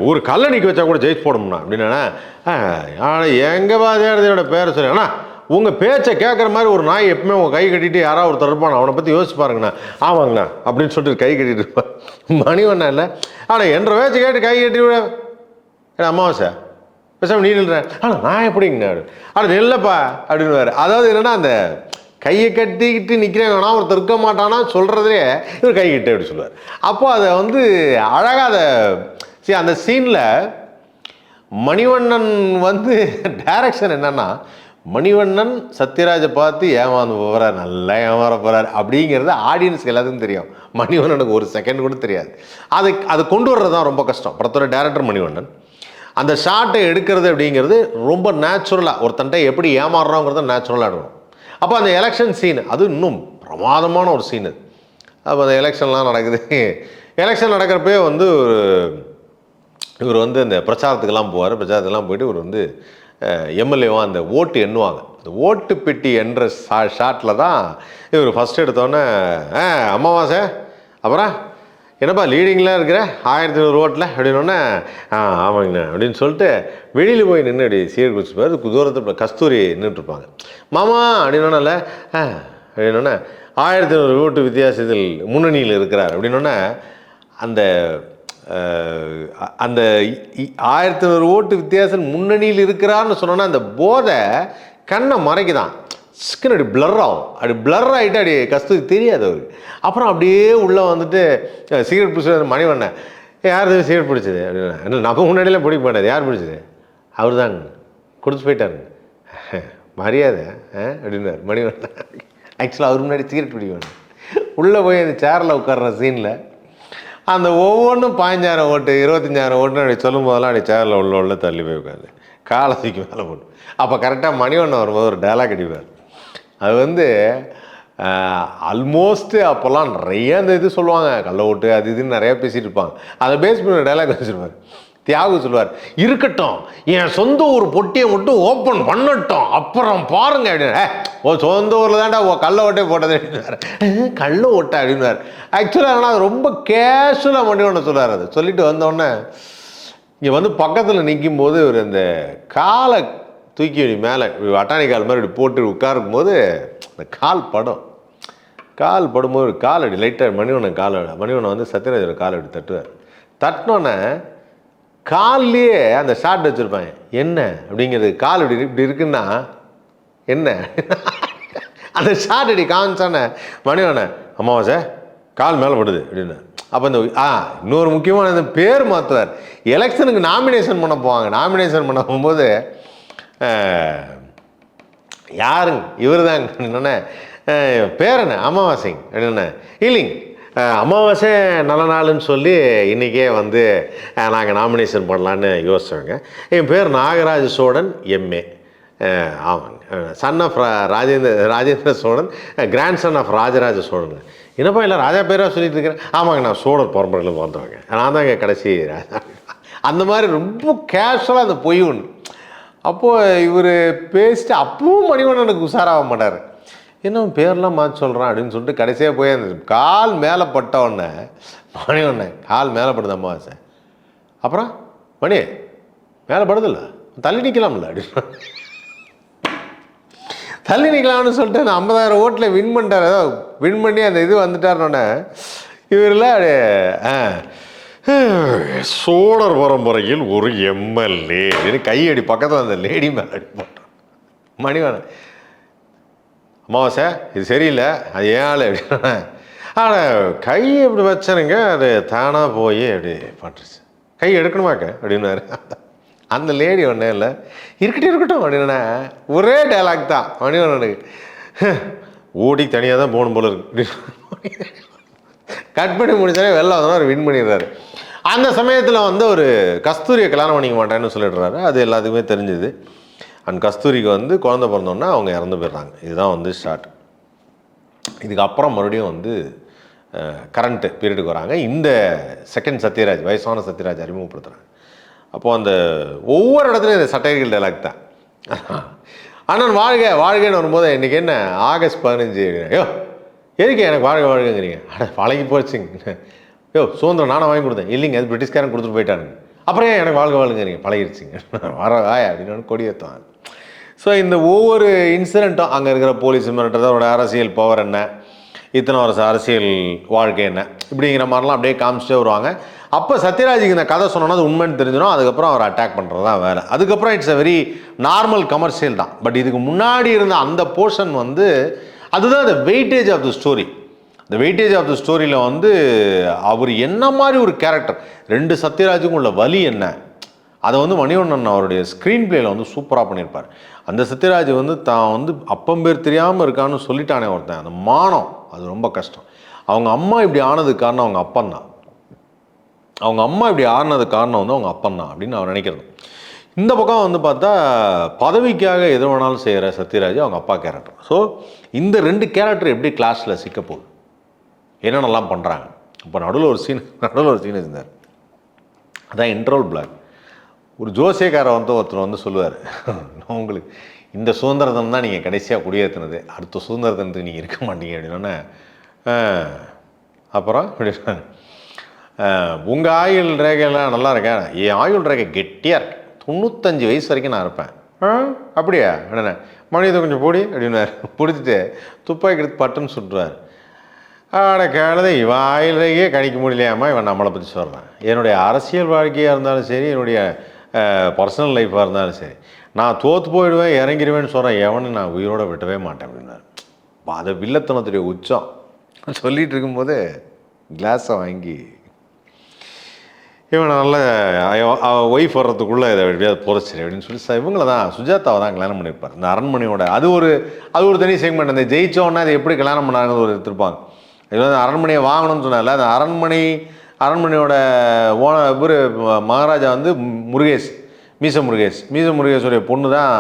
ஒரு கல்லணிக்கு வச்சா கூட ஜெயிச்சு போடணும்னா அப்படின்னா ஆனால் எங்கள் வாதியாரதியோட பேரை சொல்லி அண்ணா உங்கள் பேச்சை கேட்குற மாதிரி ஒரு நாய் எப்பவுமே உங்கள் கை கட்டிட்டு யாராவது ஒரு தருப்பான் அவனை பற்றி யோசிச்சு பாருங்கண்ணா. ஆமாங்கண்ணா அப்படின்னு சொல்லிட்டு கை கட்டிட்டு இருப்பான் மணிவண்ணா இல்லை. ஆனால் என்ற பேச்சை கேட்டு கை கட்டி விட ஏன்னா அமாவாசை. பேசாமல் நீ நில்றேன் ஆனால் நான் எப்படிங்கண்ணா? ஆனால் நில்லப்பா அப்படின்னு அதாவது என்னன்னா அந்த கையை கட்டிக்கிட்டு நிற்கிறேன் வேணா ஒருத்தர் இருக்க மாட்டானா சொல்கிறதே இவர் கை கட்டு அப்படி சொல்லுவார். அப்போ அதை வந்து அழகாக அதை சரி அந்த சீனில் மணிவண்ணன் வந்து டைரக்ஷன் என்னென்னா மணிவண்ணன் சத்யராஜை பார்த்து ஏமாந்து போகிறார் நல்லா ஏமாற போகிறார் அப்படிங்கிறது ஆடியன்ஸ்க்கு எல்லாத்துக்கும் தெரியும். மணிவண்ணனுக்கு ஒரு செகண்ட் கூட தெரியாது. அது அது கொண்டு வர்றது தான் ரொம்ப கஷ்டம். படத்தோட டேரக்டர் மணிவண்ணன். அந்த ஷாட்டை எடுக்கிறது அப்படிங்கிறது ரொம்ப நேச்சுரலாக ஒருத்தன்ட்ட எப்படி ஏமாறுறோங்கிறத நேச்சுரலாக எடுக்கணும். அப்போ அந்த எலெக்ஷன் சீன் அது இன்னும் பிரமாதமான ஒரு சீன் அது. அப்போ அந்த எலெக்ஷன்லாம் நடக்குது. எலெக்ஷன் நடக்கிறப்பே வந்து ஒரு இவர் வந்து இந்த பிரச்சாரத்துக்கெல்லாம் போவார். பிரச்சாரத்துக்கெல்லாம் போயிட்டு இவர் வந்து எம்எல்ஏவும் அந்த ஓட்டு எண்ணுவாங்க. இந்த ஓட்டு பெட்டி என்ற ஷா ஷாட்டில் தான் இவர் ஃபஸ்ட் எடுத்தோன்னே ஆ அமாவாசை அப்புறம் என்னப்பா லீடிங்லாம் இருக்கிற ஆயிரத்தி நூறு ஓட்டில்? அப்படின்னோடனே ஆ ஆமாங்கண்ணா அப்படின்னு சொல்லிட்டு வெளியில் போய் நின்று அப்படி சீர் குடிச்சுப்பார். தூரத்தில் கஸ்தூரி நின்றுட்டுருப்பாங்க மாமா அப்படின்னோன்னல ஆ அப்படின்னோடனே ஆயிரத்தி நூறு ஓட்டு வித்தியாசத்தில் முன்னணியில் இருக்கிறார். அப்படின்னோடனே அந்த அந்த ஆயிரத்தி நூறு ஓட்டு வித்தியாசம் முன்னணியில் இருக்கிறான்னு சொன்னோன்னா அந்த போதை கண்ணை மறைக்குதான். ஸ்கின் அப்படி பிளர் ஆகும். அப்படி பிளர் ஆகிட்டு அப்படி கஸ்தூரி தெரியாது அவருக்கு அப்புறம் அப்படியே உள்ளே வந்துட்டு சிகரெட் பிடிச்சது மணிவண்ணன். யார் எதுவும் சிகரெட் பிடிச்சது? அப்படின்னா என்ன நம்ம முன்னாடியெல்லாம் பிடிக்க மாட்டாது யார் பிடிச்சது? அவர் தாங்க கொடுத்து போயிட்டாருங்க. [LAUGHS] மரியாதை ஆ அப்படின்னாரு மணிவண்ணன். [LAUGHS] ஆக்சுவலாக அவர் முன்னாடி சிகரெட் பிடிக்கணும் உள்ளே போய் அந்த சேரில் உட்கார்ற சீனில் அந்த ஒவ்வொன்றும் பாஞ்சாயிரம் ஓட்டு இருபத்தஞ்சாயிரம் ஓட்டுன்னு அப்படி சொல்லும் போதெல்லாம் அப்படி சேரில் உள்ள உள்ள தள்ளி போய் உட்காந்து. காலை தூக்கி மேலே போட்டு. அப்போ கரெக்டாக மணி ஒன்று வரும்போது ஒரு டயலாக் அடிப்பார். அது வந்து ஆல்மோஸ்ட்டு அப்போல்லாம் நிறைய அந்த இது சொல்லுவாங்க கள்ள ஓட்டு அது இதுன்னு நிறையா பேசிகிட்டு இருப்பாங்க. அதை பேஸ் பண்ணி டயலாக் வச்சுருப்பார். தியாகு சொல்லுவார் இருக்கட்டும் என் சொந்த ஊர் பொட்டியை மட்டும் ஓப்பன் பண்ணட்டும் அப்புறம் பாருங்க அப்படின்னு ஓ சொந்த ஊரில் தான்டா ஓ கள்ள ஓட்டே போட்டது அப்படின்னாரு. "அஹ், கள்ள ஓட்டா அப்படின்னாரு. ஆக்சுவலாக ஆனால் ரொம்ப கேஷுவலாக பண்ணி ஒன்று சொல்லுவார் அது. சொல்லிட்டு வந்தோடனே இங்கே வந்து பக்கத்தில் நிற்கும் போது இவர் அந்த காலை தூக்கி மேலே அட்டானி கால் மாதிரி இப்படி போட்டு உட்காரும் போது அந்த கால் படம். கால் படும்போது கால் அடி லைட்டாக மணிவண்ணன் கால் மணிவண்ணன் வந்து சத்யராஜோட கால் அடி தட்டுவார். தட்டினோன்னே கால்லையே அந்த ஷார்ட் வச்சுருப்பாங்க. என்ன? அப்படிங்கிறது. கால் இப்படி இப்படி இருக்குன்னா என்ன? அந்த ஷார்ட் அடி காமிச்சானே மணிவண்ணன் அமாவாசை கால் மேலே படுது அப்படின்னு. அப்போ இந்த ஆ இன்னொரு முக்கியமான இந்த பேர் மாற்றுவார் எலெக்ஷனுக்கு நாமினேஷன் பண்ண போவாங்க. நாமினேஷன் பண்ண போகும்போது யாருங்க? இவர் தாங்க என்னென்ன பேர் அமாவாசைங்க. என்னென்ன இல்லைங்க. அமாவாசை நல்ல நாளுன்னு சொல்லி இன்றைக்கே வந்து நாங்கள் நாமினேஷன் பண்ணலான்னு யோசிச்சோங்க என் பேர் நாகராஜ சோழன் எம்ஏ ஆமாங்க. Son of Rajendra Rajendra Cholan grandson of Rajaraja Cholan. என்னப்பா இல்லை ராஜா பேராக சொல்லிட்டு இருக்கிறேன் ஆமாங்க நான் சோழர் பரம்பரையில் வந்தவங்க. நான் தாங்க கடைசி ராஜா. அந்த மாதிரி ரொம்ப கேஷுவலாக அந்த பொய் ஒன்று அப்போது இவர் பேசிட்டு அப்பவும் மணிவண்ணனுக்கு உஷாராக மாட்டார். இன்னும் பேர்லாம் மாற்றி சொல்கிறான் அப்படின்னு சொல்லிட்டு கடைசியாக போய் அந்த கால் மேலே பட்ட உடனே மணிவண்ணன் கால் மேலே படுது அம்மாவாசை அப்புறம் மணி மேலே படுதில்ல? தள்ளி நிற்கலாம்ல அப்படின்னு தள்ளி நிற்கலாம்னு சொல்லிட்டு அந்த ஐம்பதாயிரம் ஓட்டில் வின் பண்ணிட்டார் ஏதோ வின் பண்ணி அந்த இது வந்துட்டாருனோடனே இவரில் அப்படியே ஆ, சோழர் பரம்பரையில் ஒரு எம்எல்ஏ. அப்படின்னு கையடி பக்கத்தில் அந்த லேடி மேலே அடி போட்டான். மணிவண்ணன் அமாவாசை இது சரியில்லை. அது ஏன் ஆள் அப்படின்னா ஆனால் கை இப்படி வச்சனுங்க அது தானாக போய் அப்படி பட்டுருச்சு. கை எடுக்கணுமாக்க அப்படின்னாரு. அந்த லேடி ஒன்றே இல்லை. இருக்கட்டும் இருக்கட்டும் அப்படின்னா ஒரே டைலாக் தான். மணிவண்ணனுக்கு ஓடி தனியாக தான் போகணும் போல இருக்கு. கட் பண்ணி முடிச்சாலே வெளில வந்தோன்னா அவர் வின் பண்ணிடுறாரு. அந்த சமயத்தில் வந்து ஒரு கஸ்தூரியை கல்யாணம் பண்ணிக்க மாட்டேன்னு சொல்லிடுறாரு. அது எல்லாத்துக்குமே தெரிஞ்சுது. அண்ட் கஸ்தூரிக்கு வந்து குழந்தை பிறந்தோன்னா அவங்க இறந்து போயிடுறாங்க. இதுதான் வந்து ஷார்ட் இதுக்கப்புறம் மறுபடியும் வந்து கரண்ட்டு பீரியடுக்கு வராங்க. இந்த செகண்ட் சத்யராஜ் வயசான சத்யராஜ் அறிமுகப்படுத்துகிறாங்க அப்போது அந்த ஒவ்வொரு இடத்துலையும் இந்த சட்டைகள் டைலாக் தான். அண்ணன் வாழ்க வாழ்கன்னு வரும்போது இன்றைக்கி என்ன? ஆகஸ்ட் பதினஞ்சு. ஐயோ எதுக்கு எனக்கு வாழ்க வாழ்கங்கிறீங்க? அட பழகி போச்சுங்க. யோ சுதந்திரம் நானும் வாங்கி கொடுத்தேன். இல்லைங்க அது பிரிட்டிஷ்காரன் கொடுத்துட்டு போயிட்டானுங்க அப்புறம் எனக்கு வாழ்க வாழ்கங்கிறீங்க பழகிருச்சிங்க. [LAUGHS] வர ஆய் அப்படின்னு கொடியேற்றுவாங்க ஸோ இந்த ஒவ்வொரு இன்சிடெண்ட்டும் அங்கே இருக்கிற போலீஸ் மிரட்டுறது அவரோட அரசியல் பவர் என்ன? இத்தனை வருஷம் அரசியல் வாழ்க்கை என்ன? இப்படிங்கிற மாதிரிலாம் அப்படியே காமிச்சிட்டே வருவாங்க. அப்போ சத்யராஜுக்கு இந்த கதை சொன்னோன்னா அது உண்மைன்னு தெரிஞ்சிடும். அதுக்கப்புறம் அவர் அட்டாக் பண்ணுறது தான் வேலை. அதுக்கப்புறம் it's a very normal commercial தான். பட் இதுக்கு முன்னாடி இருந்த அந்த போர்ஷன் வந்து அதுதான் the weightage of the story இந்த வெயிட்டேஜ் ஆஃப் த ஸ்டோரியில் வந்து அவர் என்ன மாதிரி ஒரு கேரக்டர் ரெண்டு சத்யராஜுக்கும் உள்ள வலி என்ன? அதை வந்து மணிவண்ணன் அவருடைய ஸ்க்ரீன் பிளேயில் வந்து சூப்பராக பண்ணியிருப்பார். அந்த சத்யராஜ் வந்து தான் வந்து அப்பம் பேர் தெரியாமல் இருக்கான்னு சொல்லிட்டானே ஒருத்தன். அந்த மானம் அது ரொம்ப கஷ்டம். அவங்க அம்மா இப்படி ஆனதுக்கு காரணம் அவங்க அப்பன் தான். அவங்க அம்மா இப்படி ஆனதுக்கு காரணம் வந்து அவங்க அப்பன் தான் அப்படின்னு அவர் நினைக்கிறது. இந்த பக்கம் வந்து பார்த்தா பதவிக்காக எது வேணாலும் செய்கிற சத்யராஜ் அவங்க அப்பா கேரக்டர் ஸோ இந்த ரெண்டு கேரக்டர் எப்படி கிளாஸில் சிக்க போகுது என்னென்னலாம் பண்ணுறாங்க இப்போ நடுவில் ஒரு சீன் [LAUGHS] நடுவில் ஒரு சீன் இருந்தார். அதான் இன்ட்ரோல் பிளாக் ஒரு ஜோசியக்காரை வந்து ஒருத்தர் வந்து சொல்லுவார். [LAUGHS] உங்களுக்கு இந்த சுதந்திர தினம் தான் நீங்கள் கடைசியாக குடியேற்றினது அடுத்த சுதந்திர தினத்துக்கு நீங்கள் இருக்க மாட்டீங்க அப்படின்னா அப்புறம்? அப்படி உங்கள் ஆயுள் ரேகையெல்லாம் நல்லா இருக்கேன் என் ஆயுள் ரேகை கெட்டியாக இருக்கு. தொண்ணூத்தஞ்சு வயசு வரைக்கும் நான் இருப்பேன். ஆ அப்படியா? என்னென்ன மனிதன் கொஞ்சம் பொடி. அப்படின்னாரு. பிடிச்சிட்டு துப்பாக்கி எடுத்து பட்டுன்னு சுட்டுருவார். ஆட கேளதை இவன் ஆயுள் கணிக்க முடியலையாமா இவன் நம்மளை பற்றி சொல்கிறான் என்னுடைய அரசியல் வாழ்க்கையாக இருந்தாலும் சரி என்னுடைய பர்சனல் லைஃப்பாக இருந்தாலும் சரி நான் தோற்று போயிடுவேன் இறங்கிடுவேன்னு சொல்கிறேன் எவனை நான் உயிரோட விட்டவே மாட்டேன் அப்படின்னாரு. அதை வில்லத்தனத்துடைய உச்சம். சொல்லிகிட்டு இருக்கும்போது கிளாஸை வாங்கி இவன் நல்ல ஒய்ஃப் வர்றதுக்குள்ளே இதை எப்படியாவது புதைச்சிரு அப்படின்னு சொல்லி இவங்கள தான் சுஜாதாவை தான் கல்யாணம் பண்ணியிருப்பார் இந்த அரண்மனையோட அது ஒரு அது ஒரு தனி செக்மெண்ட் அந்த ஜெயிச்சோன்னா அது எப்படி கல்யாணம் பண்ணாங்கன்னு ஒரு எடுத்திருப்பாங்க. இது வந்து அரண்மனையை வாங்கணும்னு சொன்னால அந்த அரண்மனை அரண்மனையோட ஓன இவர் மகாராஜா வந்து முருகேஷ் மீச முருகேஷ். மீச முருகேஷுடைய பொண்ணு தான்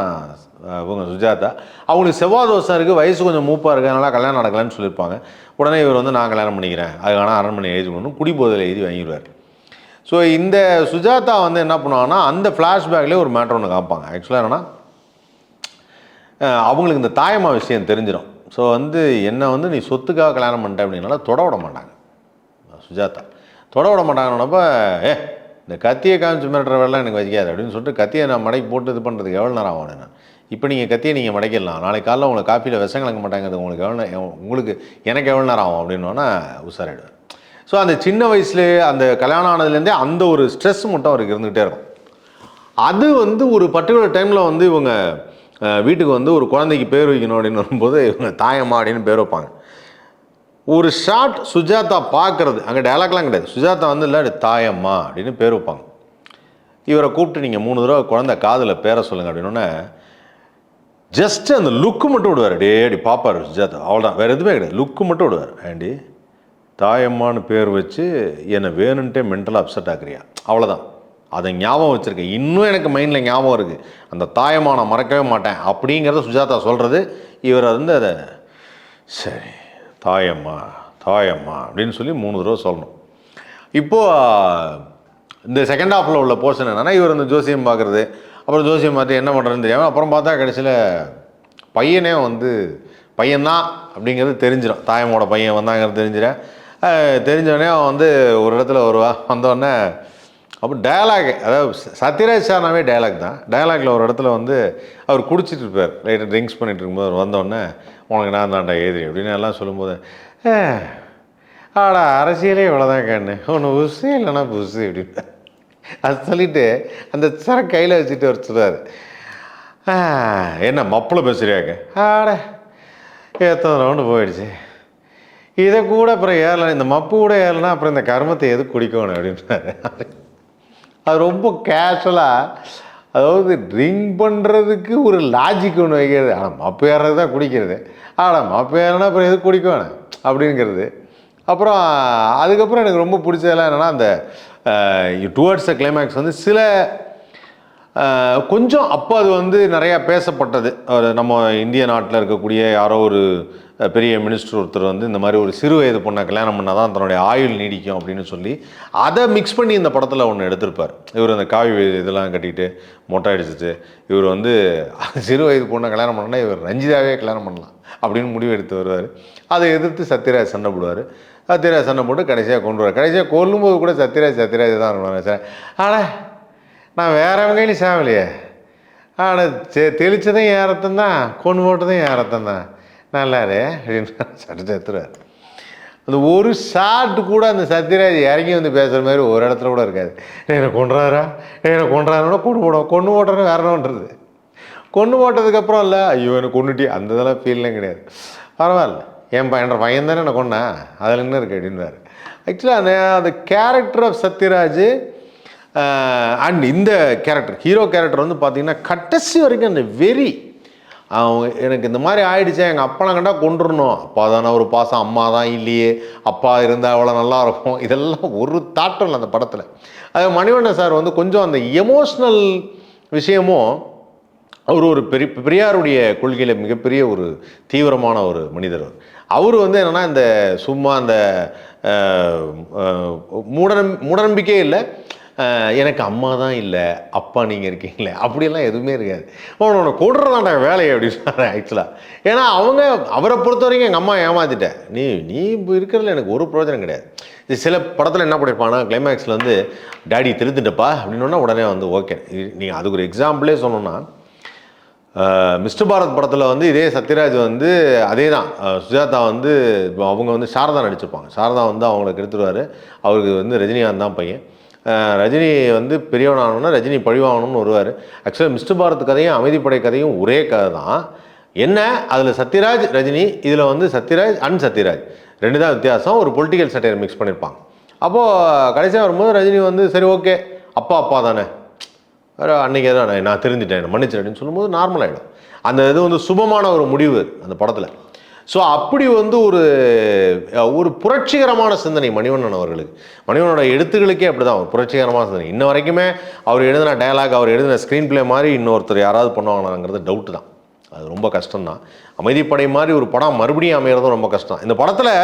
இவங்க சுஜாதா. அவங்களுக்கு செவ்வாய் தோசை இருக்குது வயசு கொஞ்சம் மூப்பாக இருக்குது அதனால் கல்யாணம் நடக்கலன்னு சொல்லியிருப்பாங்க. உடனே இவர் வந்து நான் கல்யாணம் பண்ணிக்கிறேன். அதுக்கான அரண்மனை எழுதி கொண்டு குடிபோதையில் எழுதி வாங்கிடுவார். ஸோ இந்த சுஜாதா வந்து என்ன பண்ணுவாங்கன்னா அந்த ஃப்ளாஷ்பேக்லேயே ஒரு மேட்ரு ஒன்று காப்பாங்க ஆக்சுவலாக என்னென்னா அவங்களுக்கு இந்த தாயம்மா விஷயம் தெரிஞ்சிடும் ஸோ வந்து என்னை வந்து நீ சொத்துக்காக கல்யாணம் பண்ணிட்ட அப்படின்னால தொட விட மாட்டாங்க. சுஜாதா தொட விட மாட்டாங்கன்னப்ப ஏ இந்த கத்தியை காமிச்சு மிரட்டுற வேலை எனக்கு வைக்காது அப்படின்னு சொல்லிட்டு கத்தியை நான் மடக்கி போட்டு இது பண்ணுறதுக்கு எவ்வளோ நேரம் ஆகும் நான் இப்போ நீங்கள் கத்தியை நீங்கள் மடக்கிடலாம். நாளைக்கு காலைல உங்களுக்கு காப்பியில் விஷம் கலக்க மாட்டாங்கிறது உங்களுக்கு எவ்வளோ உங்களுக்கு எனக்கு எவ்வளோ நேரம் ஆகும் அப்படின்னோன்னா உஷாராயிடுவேன் ஸோ அந்த சின்ன வயசுலேயே அந்த கல்யாணம் ஆனதுலேருந்தே அந்த ஒரு ஸ்ட்ரெஸ் மட்டும் அவருக்கு இருந்துகிட்டே இருக்கும். அது வந்து ஒரு பர்டிகுலர் டைமில் வந்து இவங்க வீட்டுக்கு வந்து ஒரு குழந்தைக்கு பேர் வைக்கணும் அப்படின்னு வரும்போது இவங்க தாயம்மா அப்படின்னு பேர் வைப்பாங்க. ஒரு ஷாட் சுஜாதா பார்க்கறது அங்கே டயலாக்லாம் கிடையாது. சுஜாதா வந்து இல்லை தாயம்மா அப்படின்னு பேர் வைப்பாங்க. இவரை கூப்பிட்டு நீங்கள் மூணு தடவை குழந்தை காதில் பேர சொல்லுங்க அப்படின்னோடனே ஜஸ்ட் அந்த லுக்கு மட்டும் விடுவார். டே அப்படி பார்ப்பார் சுஜாதா. அவ்வளோதான் வேறு எதுவுமே கிடையாது. லுக்கு மட்டும் விடுவார். ஆண்டி தாயம்மான்னு பேர் வச்சு என்னை வேணுன்ட்டே மென்டலாக அப்செட் ஆக்குறியா? அவ்வளோதான் அதை ஞாபகம் வச்சுருக்கேன் இன்னும் எனக்கு மைண்டில் ஞாபகம் இருக்குது அந்த தாயம்மா நான் மறக்கவே மாட்டேன் அப்படிங்கிறத சுஜாதா சொல்கிறது இவர் வந்து அதை சரி தாயம்மா தாயம்மா அப்படின்னு சொல்லி மூணு தடவை சொல்லணும். இப்போது இந்த செகண்ட் ஹாஃபில் உள்ள போர்ஷன் என்னென்னா இவர் இந்த ஜோசியம் பார்க்குறது. அப்புறம் ஜோசியம் பார்த்து என்ன பண்ணுறதுன்னு தெரியாமல் அப்புறம் பார்த்தா கடைசியில் பையனே வந்து பையன்தான் அப்படிங்கிறது தெரிஞ்சிடும். தாயமோட பையன் வந்தாங்கிறது தெரிஞ்சிடும். தெரிஞ்சோடனே அவன் வந்து ஒரு இடத்துல வருவா. வந்தோடனே அப்போ டயலாக் அதாவது சத்யராஜ் சார்னாவே டயலாக் தான். டயலாக்ல ஒரு இடத்துல வந்து அவர் குடிச்சிட்டு இருப்பார். லைட்டாக ட்ரிங்க்ஸ் பண்ணிட்டு இருக்கும்போது அவர் வந்தோடனே உனக்கு நான் தான்டா ஏதிரி அப்படின்னு எல்லாம் சொல்லும்போது ஆடா அரசியலே இவ்வளோதான் கண்ணு. ஒன்று உசு இல்லைன்னா புசு அப்படின்னு. அது சொல்லிட்டு அந்த சரக்கு கையில் வச்சுட்டு அவர் சொல்லுவார் என்ன மப்பிள பேசுறியாக்க ஆட எத்தனை ரவுண்டு போயிடுச்சு. இதை கூட அப்புறம் ஏறலாம் இந்த மப்பு கூட ஏறலாம் அப்புறம் இந்த கர்மத்தை எது குடிக்கணும்? அப்படின்றாரு அது ரொம்ப கேஷுவலாக அதாவது ட்ரிங்க் பண்ணுறதுக்கு ஒரு லாஜிக் ஒன்று வைக்கிறது. ஆனால் மப்பு தான் குடிக்கிறது. ஆனால் மப்பு அப்புறம் எது குடிக்கணும் அப்படிங்கிறது. அப்புறம் அதுக்கப்புறம் எனக்கு ரொம்ப பிடிச்சதெல்லாம் என்னென்னா அந்த டுவர்ட்ஸ் த கிளைமேக்ஸ் வந்து சில கொஞ்சம் அப்போ அது வந்து நிறையா பேசப்பட்டது. ஒரு நம்ம இந்திய நாட்டில் இருக்கக்கூடிய யாரோ ஒரு பெரிய மினிஸ்டர் ஒருத்தர் வந்து இந்த மாதிரி ஒரு சிறு வயது பொண்ணை கல்யாணம் பண்ணால் தான் தன்னுடைய ஆயுள் நீடிக்கும் அப்படின்னு சொல்லி அதை மிக்ஸ் பண்ணி இந்த படத்தில் ஒன்று எடுத்திருப்பார். இவர் அந்த காவி இதெல்லாம் கட்டிட்டு மொட்டை அடிச்சிட்டு இவர் வந்து [LAUGHS] சிறு வயது பொண்ணை கல்யாணம் பண்ணோன்னா இவர் ரஞ்சிதாவே கல்யாணம் பண்ணலாம் அப்படின்னு முடிவு எடுத்து வருவார். அதை எதிர்த்து சத்யராஜ் சண்டை போடுவார். சத்யராஜ் சண்டை போட்டு கடைசியாக கொண்டு வருவார் கடைசியாக கொல்லும்போது கூட சத்யராஜ் சத்யராஜ் தான் இருக்கணும் சார் ஆனால் நான் வேறவங்க கையிலும் சாவலையே ஆனால் தெ தெளிச்சதும் என் தான் கொண்டு போட்டதும் என் தான் நல்லாரு அப்படின்னு சட்டத்தை எடுத்துருவார். அந்த ஒரு ஷாட் கூட அந்த சத்யராஜ் இறங்கி வந்து பேசுகிற மாதிரி ஒரு இடத்துல கூட இருக்காது. என்னை கொண்டுறாரா என்னை கொண்டுறாருன்னா கொண்டு போடுவோம் கொண்டு போட்டுறது வேறணுன்றது கொண்டு போட்டதுக்கப்புறம் இல்லை ஐயோ என்னை கொண்டுட்டி அந்த இதெல்லாம் ஃபீல்லாம் கிடையாது. பரவாயில்ல. என் பையன் பையன் தானே என்னை கொண்டேன் அதில் என்ன இருக்குது அப்படின்வாரு ஆக்சுவலாக அந்த அந்த கேரக்டர் ஆஃப் சத்யராஜ் அண்ட் இந்த கேரக்டர் ஹீரோ கேரக்டர் வந்து பார்த்தீங்கன்னா கடைசி வரைக்கும் அந்த வெறி அவங்க எனக்கு இந்த மாதிரி ஆயிடுச்சே எங்கள் அப்பா கண்டா கொண்டுடணும் அப்பா தானே ஒரு பாசம் அம்மா தான் இல்லையே. அப்பா இருந்தால் அவ்வளோ நல்லா இருக்கும் இதெல்லாம் ஒரு தாட்டம் இல்லை அந்த படத்தில். அது மணிவண்ணன் சார் வந்து கொஞ்சம் அந்த எமோஷ்னல் விஷயமும் அவர் ஒரு பெரிய பெரியாருடைய கொள்கையில் மிகப்பெரிய ஒரு தீவிரமான ஒரு மனிதர் அவர். வந்து என்னென்னா இந்த சும்மா அந்த மூட மூடநம்பிக்கையே இல்லை. எனக்கு அம்மா தான் இல்லை அப்பா நீங்கள் இருக்கீங்களே அப்படியெல்லாம் எதுவுமே இருக்காது. உன்னோட கொடுறதாண்டா வேலையை அப்படின்னு சொன்னார் ஆக்சுவலாக ஏன்னா அவங்க அவரை பொறுத்த வரைக்கும் எங்கள் அம்மா ஏமாத்திட்டேன் நீ நீ இப்போ இருக்கிறதுல எனக்கு ஒரு பிரயோஜனம் கிடையாது. இது சில படத்தில் என்ன பண்ணியிருப்பானா கிளைமேக்ஸில் வந்து டாடி திருத்துட்டப்பா அப்படின்னா உடனே வந்து ஓகே நீங்கள் அதுக்கு ஒரு எக்ஸாம்பிளே சொன்னோன்னா மிஸ்டர் பாரத் படத்தில் வந்து இதே சத்யராஜ் வந்து அதே தான் சுஜாதா வந்து அவங்க வந்து சாரதா நடிச்சிருப்பாங்க. சாரதா வந்து அவங்களுக்கு எடுத்துருவார் அவருக்கு வந்து ரஜினிகாந்த் தான் பையன். ரஜினி வந்து பெரியவனாகணும்னா ரஜினி பழிவாகணும்னு வருவார். ஆக்சுவலாக மிஸ்டர் பாரத் கதையும் அமைதிப்படை கதையும் ஒரே கதை தான். என்ன? அதில் சத்யராஜ் ரஜினி இதில் வந்து சத்யராஜ் அன் சத்யராஜ். ரெண்டு தான் வித்தியாசம். ஒரு பொலிட்டிக்கல் சட்டையர் மிக்ஸ் பண்ணியிருப்பாங்க அப்போது கடைசியாக வரும்போது ரஜினி வந்து சரி ஓகே அப்பா அப்பா தானே. வேறு அன்றைக்கி தான் நான் தெரிஞ்சுட்டேன் திருந்திட்டேன் மன்னிச்சிட்டேன் அப்படின்னு சொல்லும்போது நார்மல் ஆகிடும் அந்த இது வந்து சுபமான ஒரு முடிவு அந்த படத்தில். ஸோ அப்படி வந்து ஒரு ஒரு புரட்சிகரமான சிந்தனை மணிவண்ணன் அவர்களுக்கு. மணிவண்ணனோட எழுத்துக்களுக்கே அப்படி தான் ஒரு புரட்சிகரமான சிந்தனை. இன்ன வரைக்குமே அவர் எழுதின டயலாக் அவர் எழுதின ஸ்க்ரீன் பிளே மாதிரி இன்னொருத்தர் யாராவது பண்ணுவாங்களாங்கிறது டவுட்டு தான். அது ரொம்ப கஷ்டம்தான். அமைதிப்படை மாதிரி ஒரு படம் மறுபடியும் அமைகிறதும் ரொம்ப கஷ்டம். இந்த படத்தில்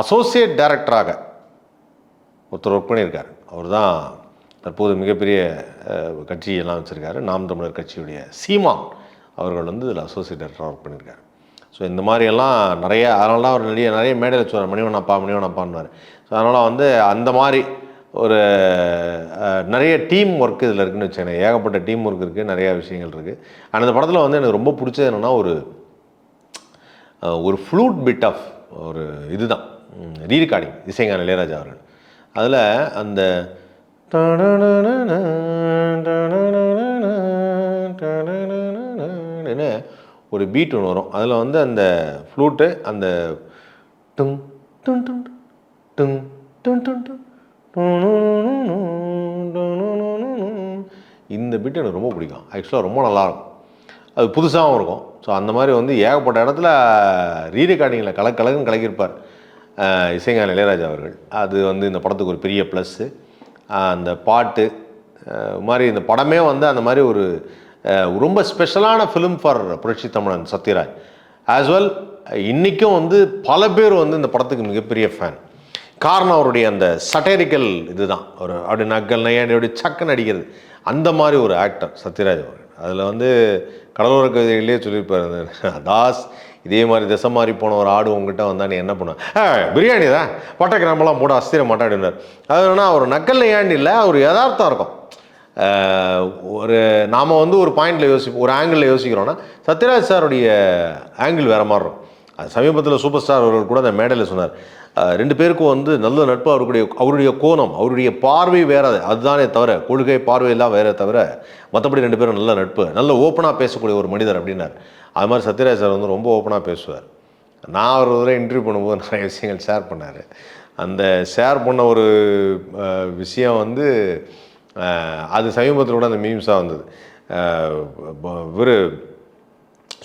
அசோசியேட் டைரக்டராக ஒருத்தர் ஒர்க் பண்ணியிருக்கார். அவர் தான் தற்போது மிகப்பெரிய கட்சியெல்லாம் வச்சுருக்காரு. நாம் தமிழர் கட்சியுடைய சீமான். அவர்கள் வந்து இதில் அசோசியேட் டேரக்டராக ஒர்க் பண்ணியிருக்காரு ஸோ இந்த மாதிரியெல்லாம் நிறைய அதனால தான் அவர் நிறைய நிறைய மேடையில் சொல்கிறார் மணிவன் அப்பா மணிவன் அப்பான்னுவார் ஸோ அதனால் வந்து அந்த மாதிரி ஒரு நிறைய டீம் ஒர்க் இதில் இருக்குன்னு வச்சுக்கோங்க. ஏகப்பட்ட டீம் ஒர்க் இருக்குது நிறையா விஷயங்கள் இருக்குது ஆனால் இந்த படத்தில் வந்து எனக்கு ரொம்ப பிடிச்சது என்னென்னா ஒரு ஒரு ஃப்ளூட் பிட் ஆஃப் ஒரு இதுதான். ரீரிகார்டிங் இசைஞான இளையராஜா அவர்கள். அதில் அந்த அப்படின்னு ஒரு பீட் ஒன்று வரும் அதில் வந்து அந்த ஃப்ளூட்டு அந்த டுங் டுங் டுங் டுங் டுங் டுங் டுங் இந்த பீட்டு எனக்கு ரொம்ப பிடிக்கும் ஆக்சுவலாக ரொம்ப நல்லாயிருக்கும் அது புதுசாகவும் இருக்கும் ஸோ அந்த மாதிரி வந்து ஏகப்பட்ட இடத்துல ரீ ரெக்கார்டிங்கில் கலக்கு கலக்குன்னு கலக்கியிருப்பார் இசைஞான இளையராஜா அவர்கள் அது வந்து இந்த படத்துக்கு ஒரு பெரிய ப்ளஸ்ஸு அந்த பாட்டு மாதிரி இந்த படமே வந்து அந்த மாதிரி ஒரு ரொம்ப ஸ்பெஷலான ஃபிலிம் ஃபார் புரட்சி தமிழன் சத்யராஜ். ஆஸ் வெல் இன்றைக்கும் வந்து பல பேர் வந்து இந்த படத்துக்கு மிகப்பெரிய ஃபேன் காரணம் அவருடைய அந்த சட்டரிக்கல் இதுதான். ஒரு அப்படி நக்கல் நையாண்டி அப்படி சக்குன்னு அடிக்கிறது. அந்த மாதிரி ஒரு ஆக்டர் சத்யராஜ் அவர்கள். அதில் வந்து கடலோர கவிதைகளே சொல்லியிருப்பார் தாஸ் இதே மாதிரி திசை மாறி போன ஒரு ஆடு உங்ககிட்ட வந்தால் நீ என்ன பண்ணுவேன் பிரியாணி தான். பட்டை கிராம்பெல்லாம் போட்டு அஸ்திர மாட்டா அது வேணா அவர் நக்கல் நையாண்டி இல்லை அவர் யதார்த்தம் இருக்கும். ஒரு நாம் வந்து ஒரு பாயிண்டில் யோசிப்போம் ஒரு ஆங்கிளில் யோசிக்கிறோன்னா சத்யராஜ் சாருடைய ஆங்கிள் வேறு மாதிரி இருக்கும். அது சமீபத்தில் சூப்பர் ஸ்டார் அவர்கள் கூட அந்த மேடையில் சொன்னார். ரெண்டு பேருக்கும் வந்து நல்ல நட்பு அவருடைய அவருடைய கோணம் அவருடைய பார்வை வேற அதுதானே தவிர கொள்கை பார்வையெல்லாம் வேற தவிர மற்றபடி ரெண்டு பேரும் நல்ல நட்பு நல்ல ஓப்பனாக பேசக்கூடிய ஒரு மனிதர் அப்படின்னார். அது மாதிரி சத்யராஜ் சார் வந்து ரொம்ப ஓப்பனாக பேசுவார். நான் அவர் தடவை இன்டர்வியூ பண்ணும்போது நிறைய விஷயங்கள் ஷேர் பண்ணார். அந்த ஷேர் பண்ண ஒரு விஷயம் வந்து அது சமீபத்தில் கூட அந்த மீம்ஸாக வந்தது. இவர்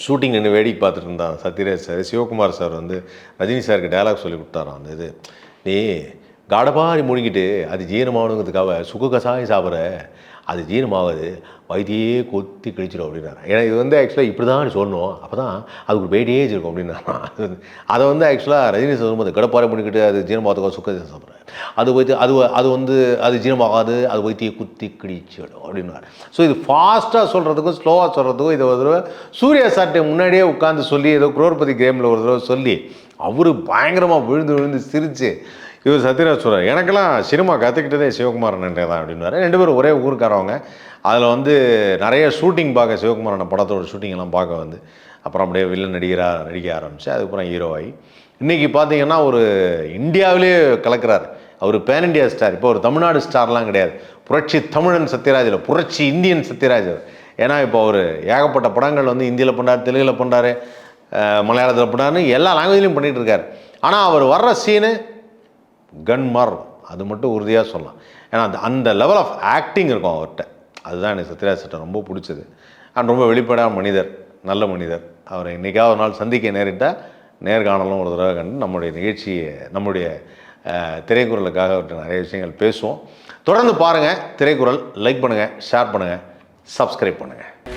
ஷூட்டிங் நின்று வேடிக்கை பார்த்துட்டு இருந்தான் சத்யராஜ் சார் சிவகுமார் சார் வந்து ரஜினி சாருக்கு டைலாக் சொல்லி கொடுத்தாராம் அந்த இது. நீ காடபாரி மூழ்கிட்டு அது ஜீரணமாகணுங்கிறதுக்காக சுக்கு கசாயம் சாப்பிட்ற. அது ஜீரணமாகாது வயிற்றையே கொத்தி கழிச்சிடும் அப்படின்னாரு. ஏன்னா இது வந்து ஆக்சுவலாக இப்படி தான் சொல்லணும். அப்போ தான் அதுக்கு ஒரு வெயிட்டேஜ் இருக்கும் அப்படின்னா அதை வந்து ஆக்சுவலாக ரஜினி சார் சொல்லும்போது கடப்பாறை பண்ணிக்கிட்டு அது ஜீரணமாகத்துக்காக சுக்க சாப்பிட்றேன் அது வைத்து அது அது வந்து அது ஜீரணமாகாது அது வயிற்றையே குத்தி கிழிச்சிடும் அப்படின்னாரு. ஸோ இது ஃபாஸ்ட்டாக சொல்கிறதுக்கும் ஸ்லோவாக சொல்கிறதுக்கும் இதை ஒரு தடவை சூர்யா சார்ட்டை முன்னாடியே உட்காந்து சொல்லி ஏதோ குரோர்பதி கேமில் ஒரு தடவை சொல்லி அவர் பயங்கரமாக விழுந்து விழுந்து சிரித்து இவர் சத்யராஜ் சொல்கிறார் எனக்கெல்லாம் சினிமா கற்றுக்கிட்டதே சிவகுமாரன் நன்றே தான் அப்படின்னாரு ரெண்டு பேரும் ஒரே ஊருக்காரவங்க. அதில் வந்து நிறைய ஷூட்டிங் பார்க்க சிவகுமாரன் படத்தோட ஷூட்டிங்கெல்லாம் பார்க்க வந்து அப்புறம் அப்படியே வில்லன் நடிகராக நடிக்க ஆரம்பித்து அதுக்கப்புறம் ஹீரோவாகி இன்றைக்கி பார்த்தீங்கன்னா ஒரு இந்தியாவிலே கலக்கிறார். அவர் பேன் இண்டியா ஸ்டார் இப்போ ஒரு தமிழ்நாடு ஸ்டார்லாம் கிடையாது. புரட்சி தமிழன் சத்யராஜில் புரட்சி இந்தியன் சத்யராஜ் ஏன்னா இப்போ அவர் ஏகப்பட்ட படங்கள் வந்து ஹிந்தியில் பண்ணார் தெலுங்கில் பண்ணார் மலையாளத்தில் பண்ணாருன்னு எல்லா லாங்குவேஜ்லையும் பண்ணிகிட்டு இருக்கார். ஆனால் அவர் வர்ற சீனு கன் மாறும் அது மட்டும் உறுதியாக சொல்லலாம். ஏன்னா அந்த அந்த லெவல் ஆஃப் ஆக்டிங் இருக்கும் அவர்கிட்ட. அதுதான் எனக்கு சத்யராஜ் சட்டம் ரொம்ப பிடிச்சது. அண்ட் ரொம்ப வெளிப்படாத மனிதர் நல்ல மனிதர். அவரை இன்றைக்காவது ஒரு நாள் சந்திக்க நேரிட்டால் நேர்காணலும் ஒரு தடவை கண்டு நம்முடைய நிகழ்ச்சியை நம்முடைய திரைக்குறலுக்காக திரைக்குறளுக்காக அவர்கிட்ட நிறைய விஷயங்கள் பேசுவோம். தொடர்ந்து பாருங்கள் திரைக்குறள் லைக் பண்ணுங்கள் ஷேர் பண்ணுங்கள் சப்ஸ்கிரைப் பண்ணுங்கள்